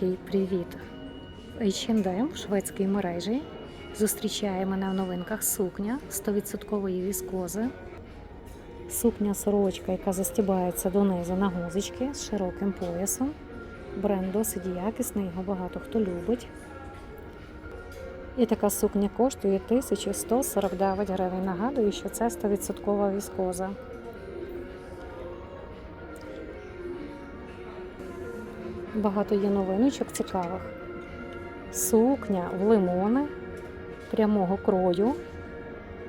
Великий привіт! H&M в шведській мережі зустрічає мене в новинках сукня 100% віскози. Сукня сорочка, яка застібається донизу на гузички з широким поясом. Бренд досить якісний, його багато хто любить. І така сукня коштує 1149 гривень. Нагадую, що це 100% віскоза. Багато є новиночок цікавих. Сукня в лимони прямого крою.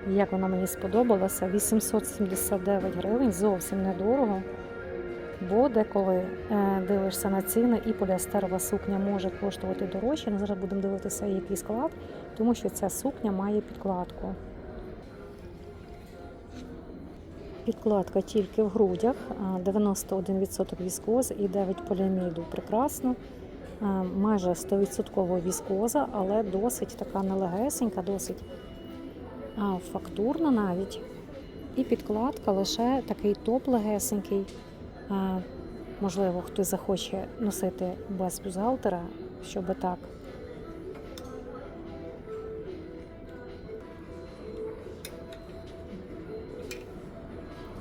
Як вона мені сподобалася, 879 гривень, зовсім недорого. Бо деколи е, дивишся на ціни, і поліестерова сукня може коштувати дорожче. Але зараз будемо дивитися, який склад, тому що ця сукня має підкладку. Підкладка тільки в грудях, 91% віскози і 9 поліаміду. Прекрасно. Майже 100% віскоза, але досить така нелегесенька, досить фактурна навіть. І підкладка лише такий топ легесенький. Можливо, хтось захоче носити без бюзгалтера, щоб так.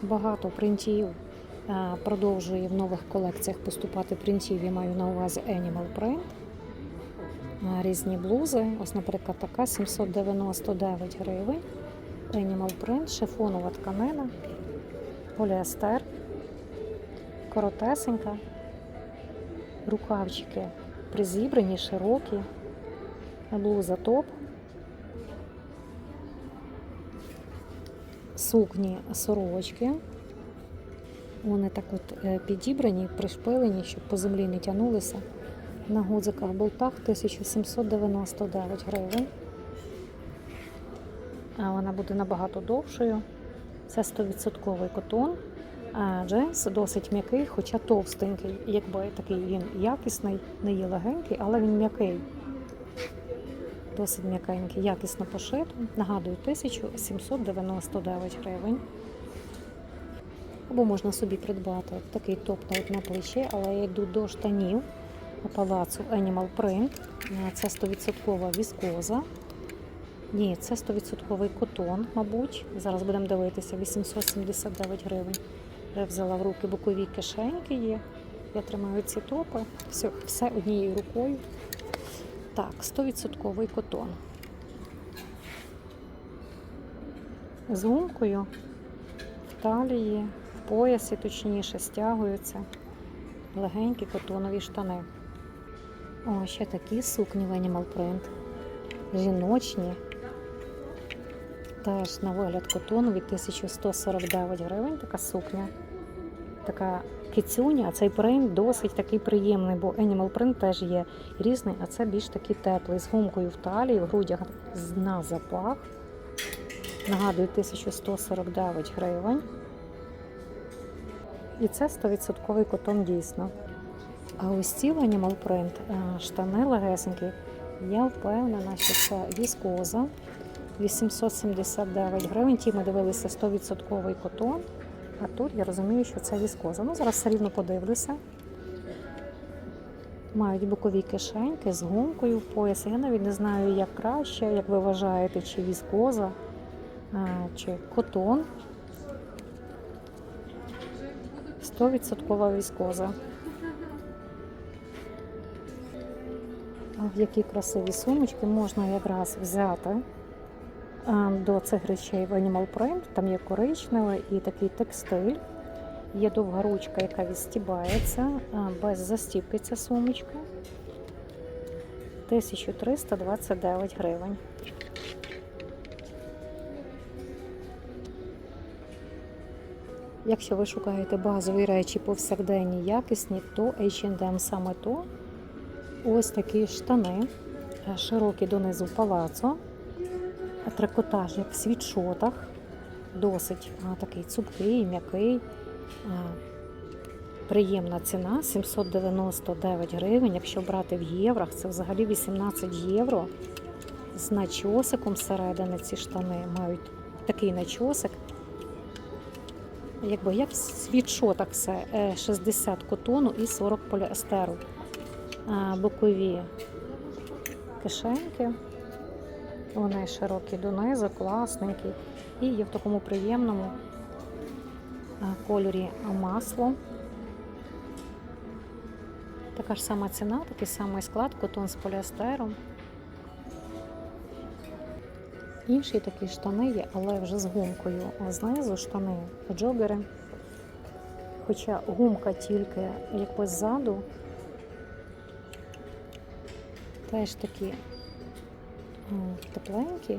Багато принтів продовжує в нових колекціях поступати принтів. Я маю на увазі Animal Print. Різні блузи. Ось, наприклад, така 799 гривень. Animal Print, шифонова тканина, поліестер, коротесенька, рукавчики призібрані, широкі, блуза топ. Сукні сорочки. Вони так от е, підібрані, пришпилені, щоб по землі не тягнулися. На гудзиках болтах 1799 гривень. Вона буде набагато довшою. Це 100% котон. Джинс досить м'який, хоча товстенький. Якби такий він якісний, не є легенький, але він м'який. Досить м'якенький, якісно пошито. Нагадую, 1799 гривень. Або можна собі придбати такий топ навіть на плечі, але я йду до штанів палацу Animal Print. Це 100% віскоза. Ні, це 100% котон, мабуть. Зараз будемо дивитися, 879 гривень. Я взяла в руки бокові кишеньки є. Я тримаю ці топи. Все, все однією рукою. Так, 100% котон. З гумкою в талії, в поясі, точніше, стягуються легенькі котонові штани. О, ще такі сукні в Animal Print. Жіночні. Теж на вигляд котонові 1149 гривень така сукня. Така кицюня, а цей принт досить такий приємний, бо Animal Print теж є різний, а це більш такий теплий, з гумкою в талії, в грудях на запах. Нагадую, 1149 гривень. І це 100% котон дійсно. А ось ці Animal Print е, штани легесенькі, я впевнена, що це віскоза. 879 гривень. Ті ми дивилися 100% котон. А тут я розумію, що це віскоза. Ну, зараз все рівно подивлюся. Мають бокові кишеньки з гумкою в поясі. Я навіть не знаю, як краще, як ви вважаєте, чи віскоза, чи котон. 100% віскоза. Які красиві сумочки можна якраз взяти до цих речей в Animal Print. Там є коричневий і такий текстиль. Є довга ручка, яка відстібається, без застібки ця сумочка. 1329 гривень. Якщо ви шукаєте базові речі повсякденні, якісні, то H&M саме то. Ось такі штани, широкі донизу палацо, трикотаж як в світшотах, досить а, такий цупкий, м'який. Приємна ціна 799 гривень. Якщо брати в єврах, це взагалі 18 євро. З начосиком всередини ці штани мають такий начосик. Якби як в світшотах все, е, 60 котону і 40 поліестеру. бокові кишеньки. Вони широкі донизу, класненькі. І є в такому приємному кольорі масло. Така ж сама ціна, такий самий склад, котон з поліестером. Інші такі штани є, але вже з гумкою. Знизу штани джогери. Хоча гумка тільки якось ззаду. Теж такі тепленькі.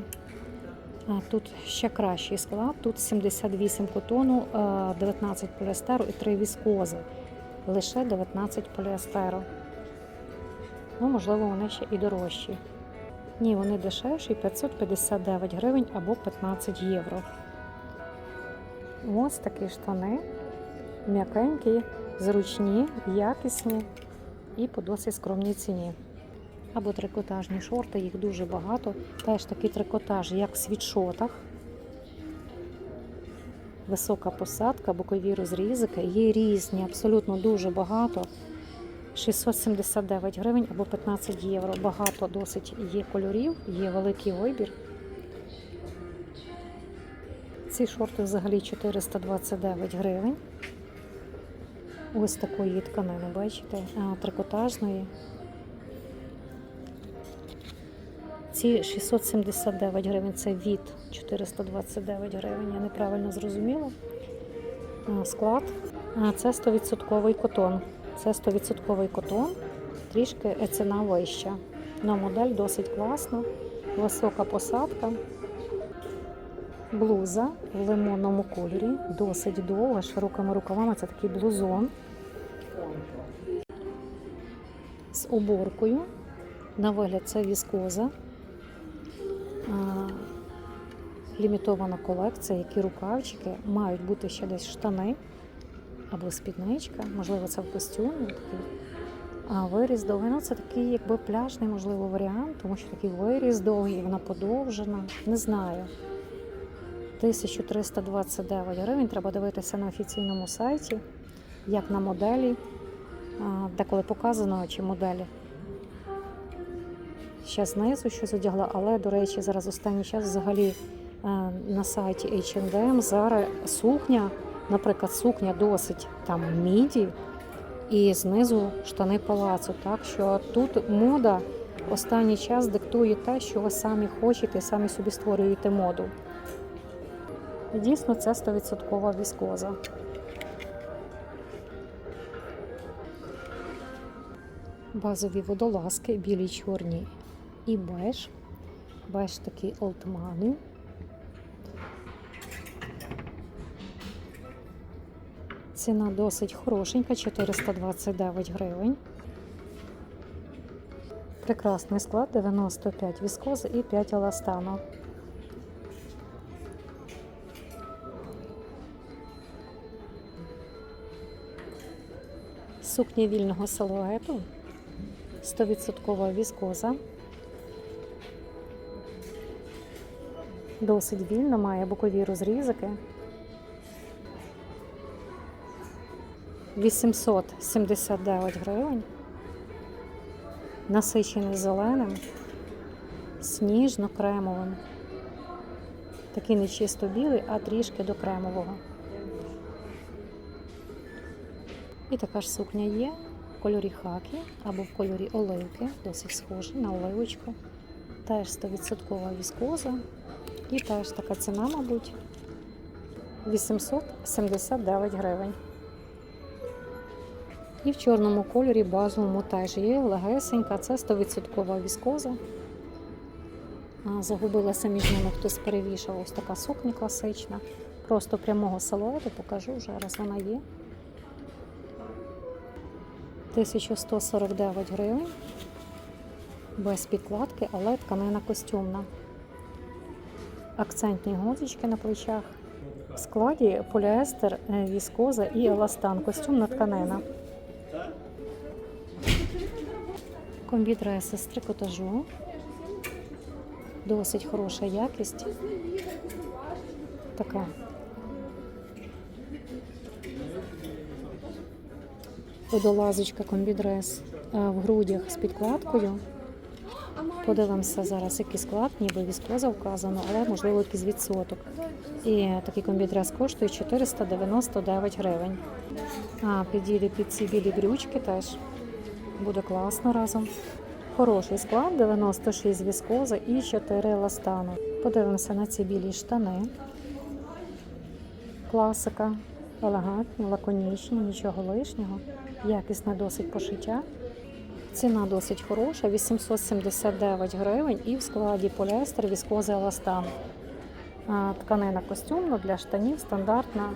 А тут ще кращий склад. Тут 78 котону, е, 19 поліестеру і 3 віскози. Лише 19 поліестеру. Ну, можливо, вони ще і дорожчі. Ні, вони дешевші 559 гривень або 15 євро. Ось такі штани. М'якенькі, зручні, якісні і по досить скромній ціні. Або трикотажні шорти, їх дуже багато. Теж такий трикотаж, як в світшотах. Висока посадка, бокові розрізики. Є різні, абсолютно дуже багато. 679 гривень або 15 євро. Багато досить є кольорів, є великий вибір. Ці шорти взагалі 429 гривень. Ось такої тканини, бачите, трикотажної. Ці 679 гривень це від 429 гривень. Я неправильно зрозуміла. Склад. Це 100% котон. Це 100% котон, трішки ціна вища. Но модель досить класна, висока посадка. Блуза в лимонному кольорі, досить довга, широкими рукавами. Це такий блузон з оборкою. На вигляд це віскоза. Лімітована колекція, які рукавчики, мають бути ще десь штани або спідничка, можливо, це в костюмі такий. А виріз довгий, ну це такий якби пляжний, можливо, варіант, тому що такий виріз довгий, вона подовжена. Не знаю. 1329 гривень. Треба дивитися на офіційному сайті, як на моделі, деколи показано, чи моделі. Ще знизу щось одягла, але, до речі, зараз останній час взагалі е, на сайті H&M зараз сукня, наприклад, сукня досить там міді, і знизу штани палацу. Так що тут мода останній час диктує те, що ви самі хочете, самі собі створюєте моду. Дійсно це 100% віскоза. Базові водолазки, білі, чорні і беж. Беж такий олдмани. Ціна досить хорошенька, 429 гривень. Прекрасний склад, 95 віскози і 5 еластану. Сукня вільного силуету, 100% віскоза. Досить вільно, має бокові розрізики. 879 гривень. Насичений зеленим, сніжно-кремовим. Такий не чисто білий, а трішки до кремового. І така ж сукня є в кольорі хакі або в кольорі оливки, досить схожа на оливочку. Теж 100% віскоза. І теж така ціна, мабуть, 879 гривень. І в чорному кольорі базовому теж є легесенька, це 100% віскоза. Загубилася між ними, хтось перевішав ось така сукня класична. Просто прямого силуету покажу, вже раз вона є. 1149 гривень. Без підкладки, але тканина костюмна. Акцентні гузички на плечах. В складі поліестер, е, віскоза і еластан. Костюмна тканина. Комбідреси з трикотажу. Досить хороша якість. Така. Водолазочка, комбідрес. в грудях з підкладкою. Подивимося зараз, який склад, ніби віскоза вказано, але можливо якийсь відсоток. І такий комбідрес коштує 499 гривень. А, підійде під ці білі брючки теж. Буде класно разом. Хороший склад, 96 віскоза і 4 еластану. Подивимося на ці білі штани. Класика, елегантні, лаконічні, нічого лишнього. Якісне досить пошиття. Ціна досить хороша, 879 гривень і в складі поліестер, віскоза еластан. Тканина костюмна для штанів стандартна,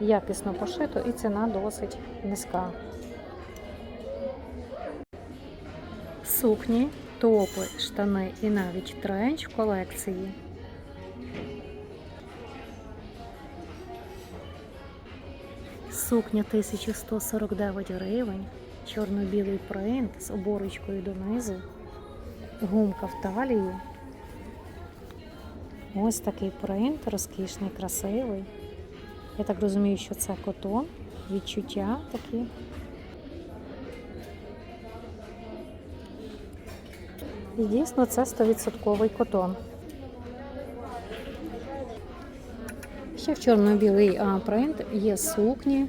якісно пошито і ціна досить низька. Сукні, топи, штани і навіть тренч в колекції. Сукня 1149 гривень, чорно-білий принт з оборочкою донизу, гумка в талії. Ось такий принт, розкішний, красивий. Я так розумію, що це котон, відчуття такі. І дійсно це 100% котон. Ще в чорно-білий принт є сукні.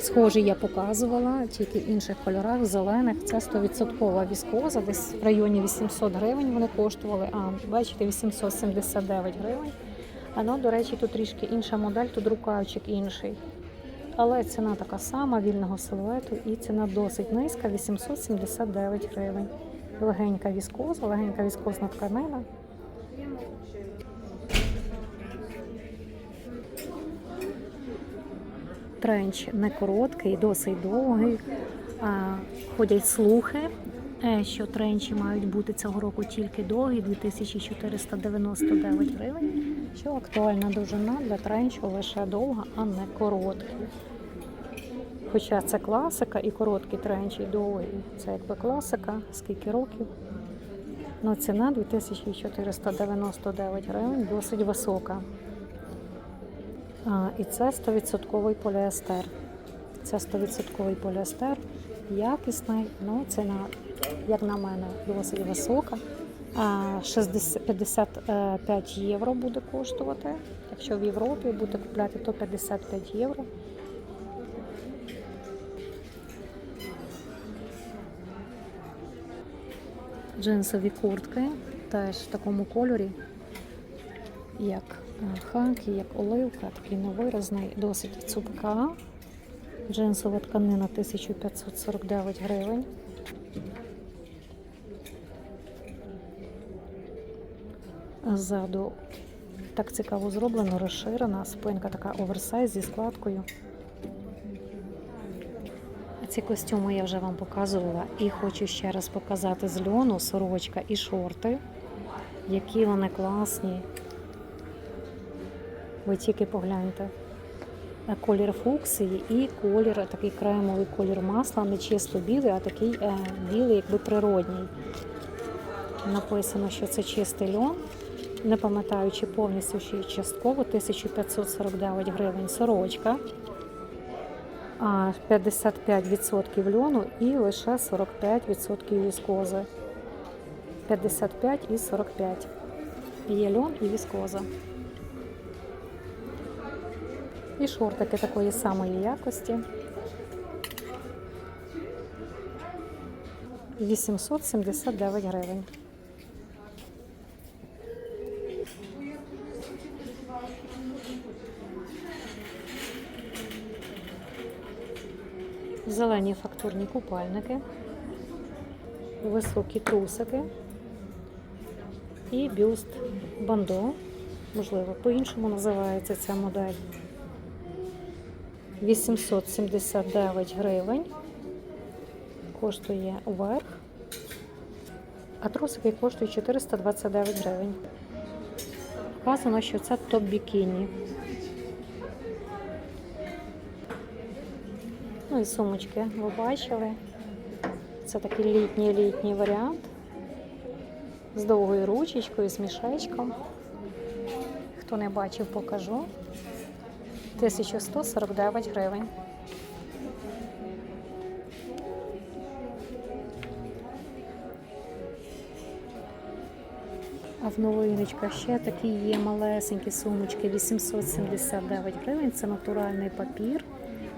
Схожі я показувала, тільки в інших кольорах, зелених. Це 100% віскоза, десь в районі 800 гривень вони коштували. А бачите, 879 гривень. Ну, до речі, тут трішки інша модель, тут рукавчик інший. Але ціна така сама, вільного силуету, і ціна досить низька 879 гривень. Легенька віскоза, легенька віскозна тканина. Тренч не короткий, досить довгий. Ходять слухи, е, що тренчі мають бути цього року тільки довгі, 2499 гривень. Що актуальна довжина для тренчу лише довга, а не короткі. Хоча це класика і короткі тренчі, і довгі. Це якби класика, скільки років. Ну, ціна 2499 гривень, досить висока. І це 100% поліестер. Це 100% поліестер, якісний, ну ціна, як на мене, досить висока. А, 60, 55 євро буде коштувати. Якщо в Європі будете купляти, то 55 євро. Джинсові куртки теж в такому кольорі, як е, хакі, як оливка, такий невиразний, досить цупка. Джинсова тканина 1549 гривень. Ззаду так цікаво зроблено, розширена, спинка така оверсайз зі складкою. Ці костюми я вже вам показувала і хочу ще раз показати з льону, сорочка і шорти, які вони класні. Ви тільки погляньте. Колір фуксії і колір, такий кремовий колір масла, не чисто білий, а такий е, білий, якби природній. Написано, що це чистий льон. Не пам'ятаю, чи повністю чи частково 1549 гривень сорочка. 55% льону і лише 45% віскози. 55 і 45. Є льон і віскоза. І шортики такої самої якості. 879 гривень. Зелені фактурні купальники, високі трусики і бюст бандо. Можливо, по-іншому називається ця модель. 879 гривень. Коштує верх, а трусики коштують 429 гривень. Вказано, що це топ-бікіні. Ну і сумочки ви бачили. Це такий літній літній варіант з довгою ручечкою, з мішечком. Хто не бачив, покажу. 1149 гривень. А в новиночках ще такі є малесенькі сумочки 879 гривень. Це натуральний папір.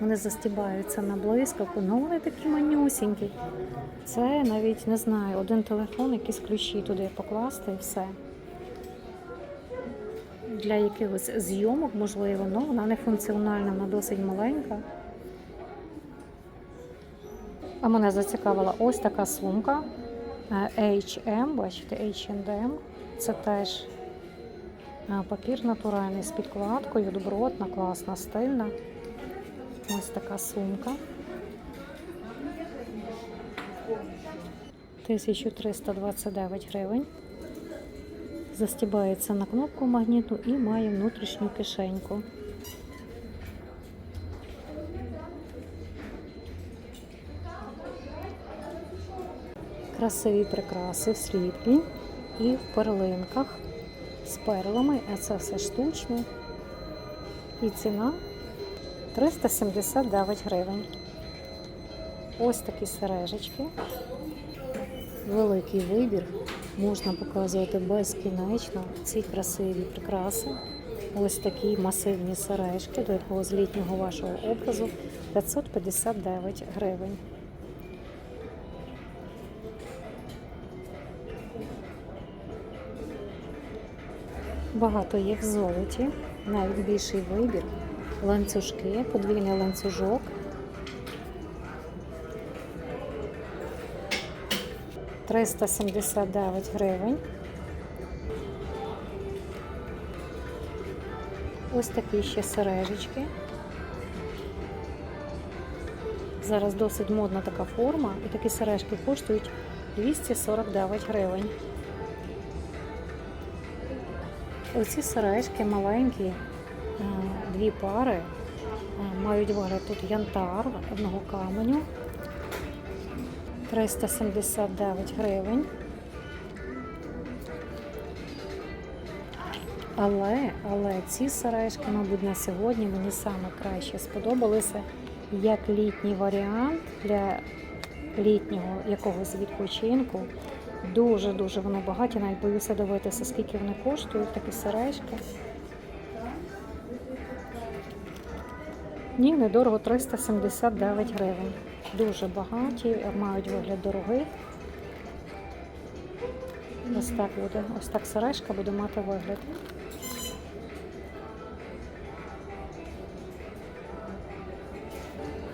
Вони застібаються на блискавку, ну вони такі манюсінькі. Це навіть не знаю, один телефон, якісь ключі туди покласти і все. Для якихось зйомок, можливо, але вона не функціональна, вона досить маленька. А мене зацікавила ось така сумка H&M, бачите, H&M. Це теж е, папір натуральний з підкладкою, добротна, класна, стильна. Ось така сумка. 1329 гривень. Застібається на кнопку магнітну і має внутрішню кишеньку. Красиві прикраси в сріблі і в перлинках з перлами, це все штучне. І ціна 379 гривень. Ось такі сережечки. Великий вибір. Можна показувати безкінечно ці красиві прикраси. Ось такі масивні сережки до якогось літнього вашого образу 559 гривень. Багато є в золоті, навіть більший вибір. Ланцюжки, подвійний ланцюжок. Триста сімдесят дев'ять гривень. Ось такі ще сережечки. Зараз досить модна така форма, і такі сережки коштують 249 гривень. Оці сережки маленькі, е, дві пари, е, мають вигляд тут янтар одного каменю. 379 гривень. Але, але ці сережки, мабуть, на сьогодні мені саме краще сподобалися як літній варіант для літнього якогось відпочинку. Дуже-дуже вони багаті, навіть боюся дивитися, скільки вони коштують, такі сережки. Ні, недорого 379 гривень. Дуже багаті, мають вигляд дорогих. Ось так буде. Ось так сережка буде мати вигляд.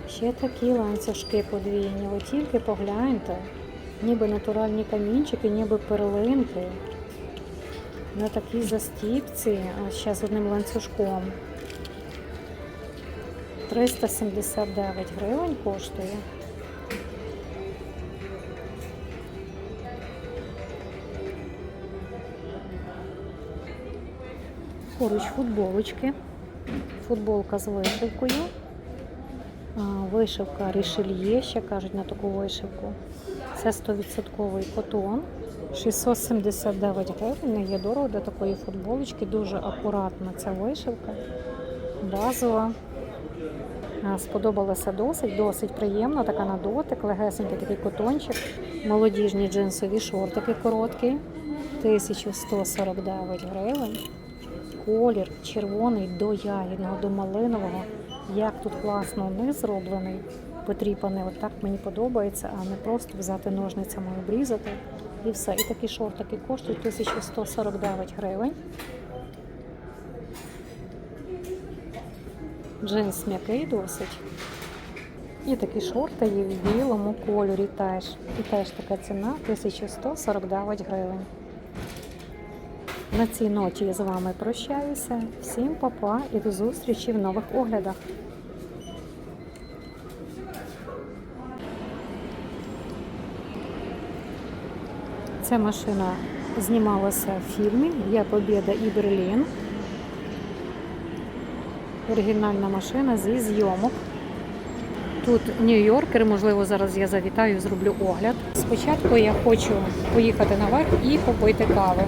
Ще такі ланцюжки подвійні. Ви тільки погляньте. Ніби натуральні камінчики, ніби перлинки. На такій застіпці, а ще з одним ланцюжком. 379 гривень коштує. Поруч футболочки. Футболка з вишивкою. Вишивка рішельє, ще кажуть на таку вишивку. Це 100% котон. 679 гривень. Не є дорого для такої футболочки. Дуже акуратна ця вишивка. Базова. А, Сподобалася досить, досить приємно, така на дотик, легесенький такий котончик. Молодіжні джинсові шортики короткі. 1149 гривень. Колір червоний до ягідного, до малинового. Як тут класно низ зроблений, потріпаний. От так мені подобається, а не просто взяти ножницями обрізати. І все. І такі шортики коштують 1149 гривень. Джинс м'який досить. І такі шорти є в білому кольорі теж. І теж така ціна 1149 гривень. На цій ноті я з вами прощаюся. Всім па-па і до зустрічі в нових оглядах. Ця машина знімалася в фільмі Я Побєда і Берлін. Оригінальна машина зі зйомок. Тут Нью-Йоркер, можливо, зараз я завітаю, зроблю огляд. Спочатку я хочу поїхати наверх і попити кави.